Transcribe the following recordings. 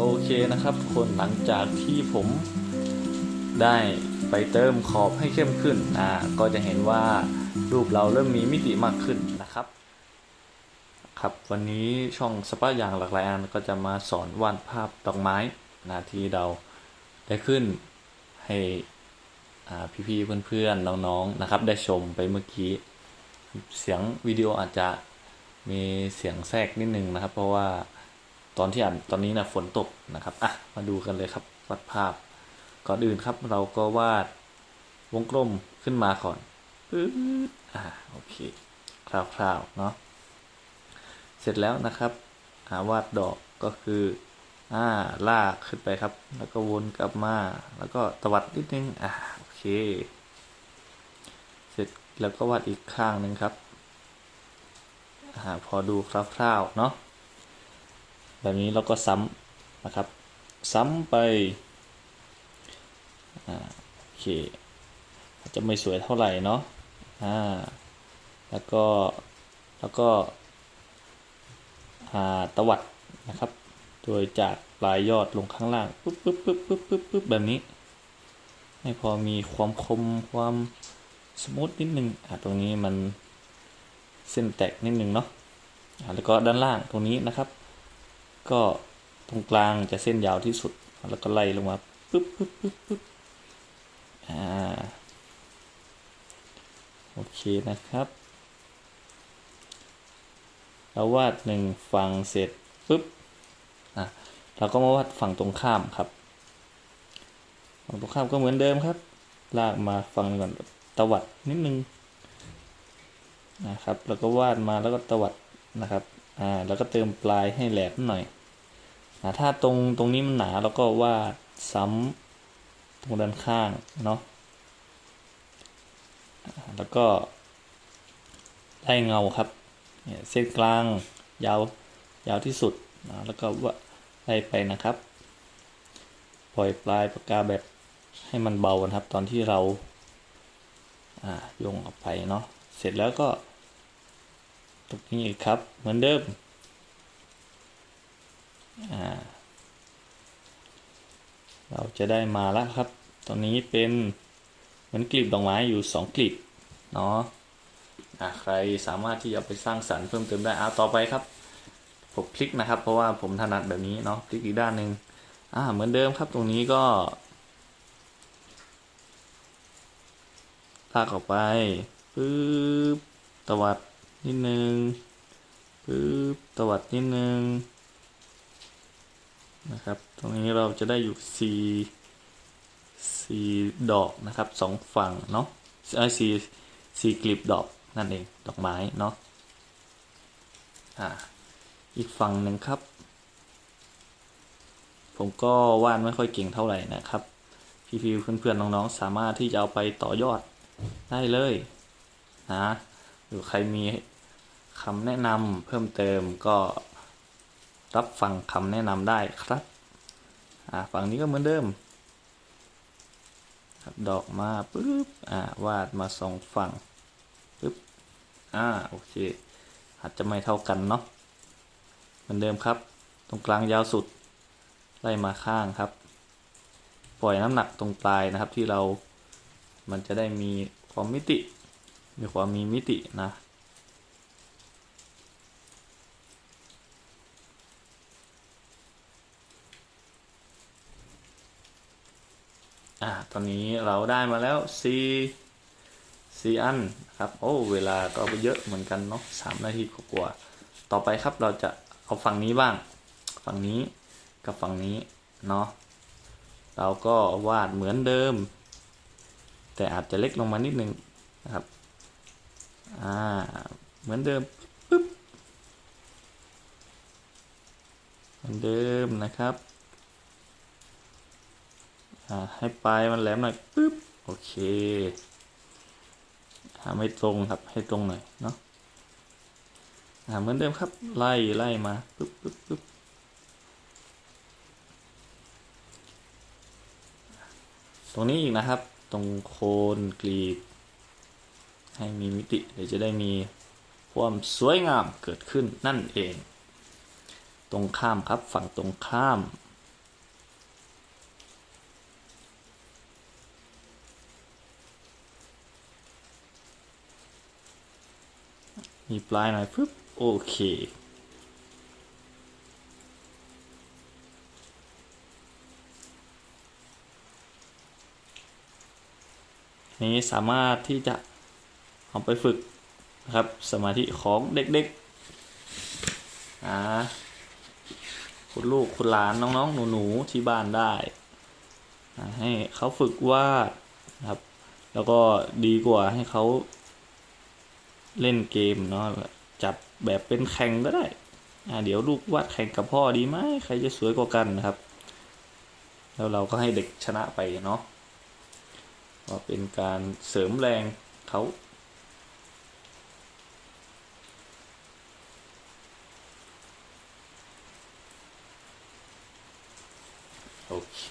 โอเคนะครับทุกคนหลังจากที่ผมได้ไปเติมขอบให้เข้มขึ้นอ่าก็จะเห็นว่ารูปเราเริ่มมีมิติมากขึ้นนะครับครับวันนี้ช่องสปาอย่างหลากหลายอันก็จะมาสอนวาดภาพดอกไม้นะที่เราได้ขึ้นให้พี่ๆเพื่อนๆน้องๆนะครับ ได้ชมไปเมื่อกี้ เสียงวิดีโออาจจะมีเสียงแทรกนิดนึงนะครับ เพราะว่า ตอนที่อ่านตอนนี้นะฝนตกนะครับอะมาดูกันเลยครับวาดภาพ ก่อนอื่นครับเราก็วาดวงกลมขึ้นมาก่อนปึ๊บอ่าโอเคคร่าวๆเนาะเสร็จแล้วนะครับหาวาดดอกก็คืออ่าลากขึ้นไปครับ แล้วก็วนกลับมา แล้วก็ตวัดนิดนึงอ่าโอเค เสร็จแล้วก็วาดอีกข้างหนึ่งครับอ่าพอดูคร่าวๆเนาะ แบบนี้เราก็ซ้ำนะครับ ซ้ำไปอ่าโอเคจะไม่สวยเท่าไหร่เนาะอ่าแล้วก็แล้วก็อ่าตวัดนะครับ โดยจากปลายยอดลงข้างล่างปุ๊บปุ๊บปุ๊บปุ๊บปุ๊บปุ๊บแบบนี้ ให้พอมีความคมความสมูทนิดนึงอะตรงนี้มันเส้นแตกนิดนึงเนาะอะแล้วก็ด้านล่างตรงนี้นะครับ ก็ตรงกลางจะเส้นยาวที่สุด แล้วก็ไล่ลงมาปึ๊บปึ๊บปึ๊บปึ๊บอ่า โอเคนะครับ เราวาดหนึ่งฝั่งเสร็จปึ๊บ อะ เราก็มาวาดฝั่งตรงข้ามครับ ฝั่งตรงข้ามก็เหมือนเดิมครับ ลากมาฝั่งหนึ่งก่อนตวัดนิดนึงนะครับ แล้วก็วาดมาแล้วก็ตวัดนะครับ อ่า แล้วก็เติมปลายให้แหลมหน่อย ถ้าตรงตรงนี้มันหนาเราก็วาดซ้ำตรงด้านข้างเนาะแล้วก็ไล่เงาครับเนี่ยเส้นกลางยาวยาวที่สุดนะแล้วก็ว่าไล่ไปนะครับ ปล่อยปลายปากกาแบบให้มันเบานะครับ ตอนที่เราอ่าโยงออกไปเนาะเสร็จแล้วก็ตรงนี้อีกครับ เหมือนเดิม เราจะได้มาแล้วครับ ตอนนี้เป็นเหมือนกลีบดอกไม้อยู่สองกลีบเนาะใครสามารถที่จะไปสร้างสรรค์เพิ่มเติมได้เอาต่อไปครับ ผมคลิกนะครับ เพราะว่าผมถนัดแบบนี้เนาะคลิกอีกด้านหนึ่งอ่าเหมือนเดิมครับตรงนี้ก็ลากออกไปปึ๊บตวัดนิดนึงปึ๊บตวัดนิดนึง นะครับ ตรงนี้เราจะได้อยู่สี่ดอกนะครับสองฝั่งเนาะไอ้สี่สี่กลีบดอกนั่นเองดอกไม้เนาะอ่าอีกฝั่งหนึ่งครับ ผมก็วาดไม่ค่อยเก่งเท่าไหร่นะครับ พี่ๆเพื่อนๆน้องๆสามารถที่จะเอาไปต่อยอดได้เลยนะหรือใครมีคำแนะนำเพิ่มเติมก็ รับฟังคำแนะนำได้ครับ อ่าฝั่งนี้ก็เหมือนเดิมดอกมาปุ๊บ อ่า วาดมาสองฝั่งปุ๊บ อ่า โอเค อาจจะไม่เท่ากันเนาะ เหมือนเดิมครับ ตรงกลางยาวสุด ไล่มาข้างครับ ปล่อยน้ำหนักตรงปลายนะครับที่เรา มันจะได้มีความมิติ มีความมีมิตินะ อ่าตอนนี้เราได้มาแล้วสี่สี่อันครับ โอ้ เวลาก็เยอะเหมือนกันเนาะสามนาทีกว่า ต่อไปครับเราจะเอาฝั่งนี้บ้าง ฝั่งนี้กับฝั่งนี้เนาะ เราก็วาดเหมือนเดิม แต่อาจจะเล็กลงมานิดนึงนะครับ อ่า เหมือนเดิมปึ๊บเหมือนเดิมนะครับ อ่าให้ปลายมันแหลมหน่อยปึ๊บโอเคอ่าไม่ตรงครับให้ตรงหน่อยเนาะอ่าเหมือนเดิมครับ ไล่ไล่มาปึ๊บปึ๊บปึ๊บตรงนี้อีกนะครับ ตรงโคนกลีบ ให้มีมิติเดี๋ยวจะได้มีความสวยงามเกิดขึ้นนั่นเอง ตรงข้ามครับฝั่งตรงข้าม มีปลายหน่อยปึ๊บโอเค นี้สามารถที่จะเอาไปฝึกนะครับสมาธิของเด็กๆอ่าคุณลูกคุณหลานน้องๆ หนูๆ ที่บ้านได้ ให้เขาฝึกวาดนะครับ แล้วก็ดีกว่าให้เขา เล่นเกมเนาะจับแบบเป็นแข่งก็ได้ อ่าเดี๋ยวลูกวาดแข่งกับพ่อดีไหมใครจะสวยกว่ากันนะครับ แล้วเราก็ให้เด็กชนะไปเนาะก็เป็นการเสริมแรงเขาโอเค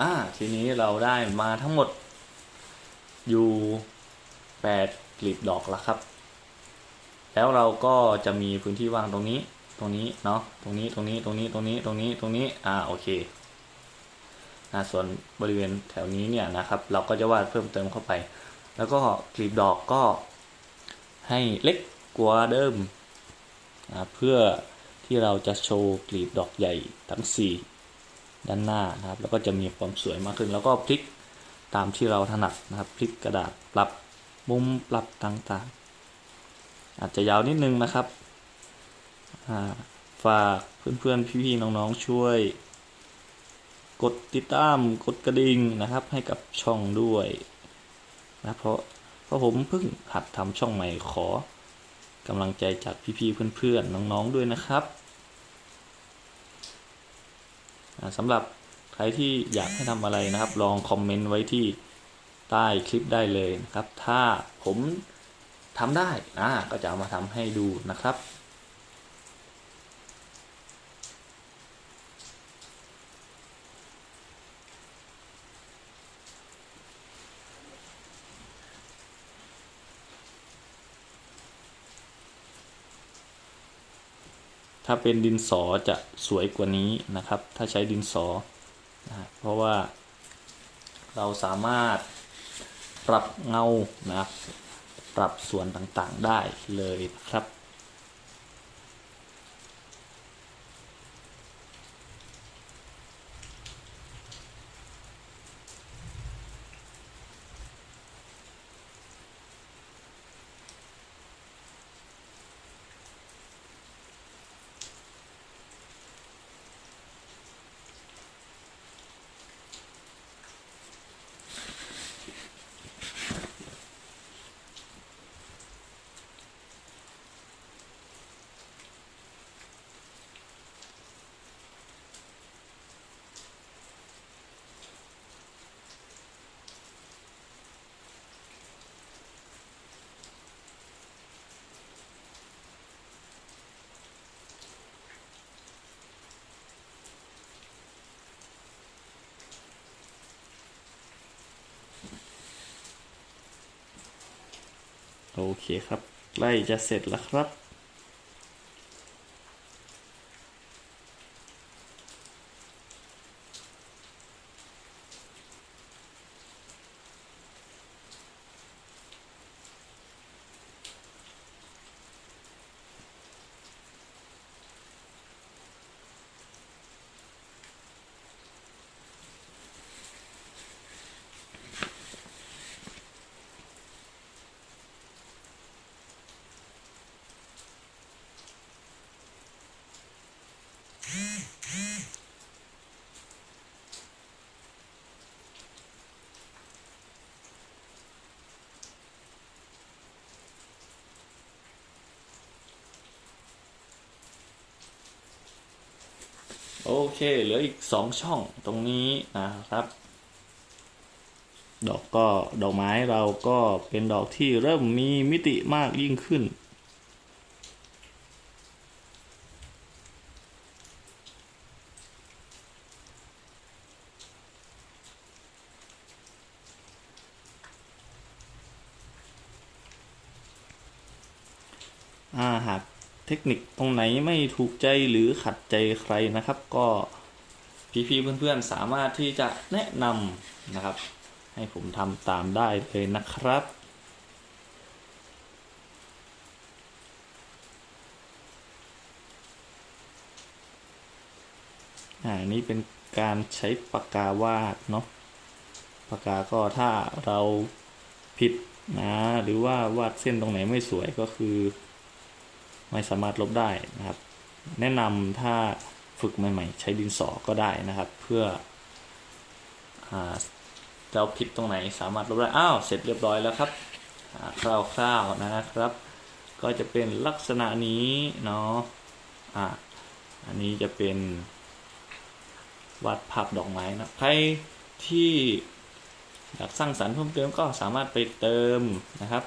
อ่าทีนี้เราได้มาทั้งหมดอยู่แปดกลีบดอกแล้วครับ แล้วเราก็จะมีพื้นที่ว่างตรงนี้ ตรงนี้เนาะ ตรงนี้ ตรงนี้ ตรงนี้ ตรงนี้ ตรงนี้ ตรงนี้ อ่า โอเคอ่าส่วนบริเวณแถวนี้เนี่ยนะครับ เราก็จะวาดเพิ่มเติมเข้าไป แล้วก็กลีบดอกก็ให้เล็กกว่าเดิมนะเพื่อที่เราจะโชว์กลีบดอกใหญ่ทั้ง 4 ด้านหน้านะครับ แล้วก็จะมีความสวยมากขึ้น แล้วก็พลิกตามที่เราถนัดนะครับ พลิกกระดาษปรับมุมปรับต่างๆ อาจจะยาวนิดนึงนะครับ ฝากเพื่อนๆ พี่ๆ น้องๆ ช่วย กดติดตาม กดกระดิ่งนะครับ ให้กับช่องด้วยนะเพราะเพราะผมเพิ่งหัดทำช่องใหม่ขอกำลังใจจากพี่ๆ เพื่อนๆ น้องๆ ด้วยนะครับ สำหรับใครที่อยากให้ทำอะไรนะครับ ลองคอมเมนต์ไว้ที่ใต้คลิปได้เลยนะครับ ถ้าผมทำได้อ่าก็จะเอามาทำให้ดูนะครับ ถ้าเป็นดินสอจะสวยกว่านี้นะครับ ถ้าใช้ดินสอนะเพราะว่าเราสามารถปรับเงานะครับปรับส่วนต่างๆได้เลยนะครับ โอเคครับใกล้จะเสร็จแล้วครับ โอเคเหลืออีกสองช่องตรงนี้นะครับ ดอกก็ดอกไม้เราก็เป็นดอกที่เริ่มมีมิติมากยิ่งขึ้น หาก เทคนิคตรงไหนไม่ถูกใจหรือขัดใจใครนะครับ ก็พี่ๆเพื่อนๆสามารถที่จะแนะนำนะครับ ให้ผมทำตามได้เลยนะครับอ่านี่เป็นการใช้ปากกาวาดเนาะปากกาก็ถ้าเราผิดนะหรือว่าวาดเส้นตรงไหนไม่สวยก็คือ ไม่สามารถลบได้นะครับ แนะนำถ้าฝึกใหม่ ๆ ใช้ดินสอก็ได้นะครับ เพื่ออาเราผิดตรงไหนสามารถลบได้อ้าวเสร็จเรียบร้อยแล้วครับคร่าวๆนะครับ ก็จะเป็นลักษณะนี้เนาะอ่าอันนี้จะเป็นวาดภาพดอกไม้นะใครที่อยากสร้างสรรค์เพิ่มเติมก็สามารถไปเติมนะครับ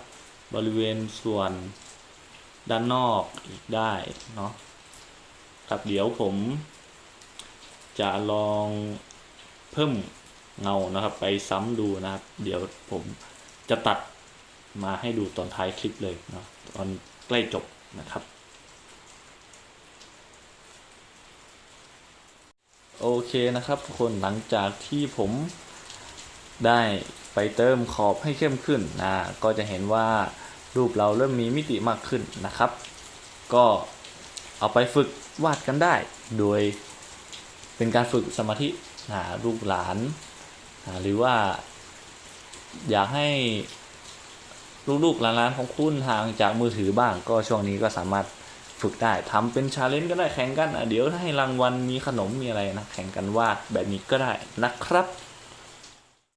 บริเวณส่วน ด้านนอกอีกได้เนาะครับเดี๋ยวผมจะลองเพิ่มเงานะครับ ไปซ้ำดูนะครับ เดี๋ยวผมจะตัดมาให้ดูตอนท้ายคลิปเลยเนาะตอนใกล้จบนะครับ โอเคนะครับทุกคนหลังจากที่ผมได้ไปเติมขอบให้เข้มขึ้นนะก็จะเห็นว่า รูปเราเริ่มมีมิติมากขึ้นนะครับ ก็เอาไปฝึกวาดกันได้ โดยเป็นการฝึกสมาธิหาลูกหลาน หรือว่าอยากให้ลูกๆหลานๆของคุณห่างจากมือถือบ้าง ก็ช่วงนี้ก็สามารถฝึกได้ทำเป็นชาเลนจ์ก็ได้แข่งกันเดี๋ยวให้รางวัลมีขนมมีอะไรนะแข่งกันวาดแบบนี้ก็ได้นะครับ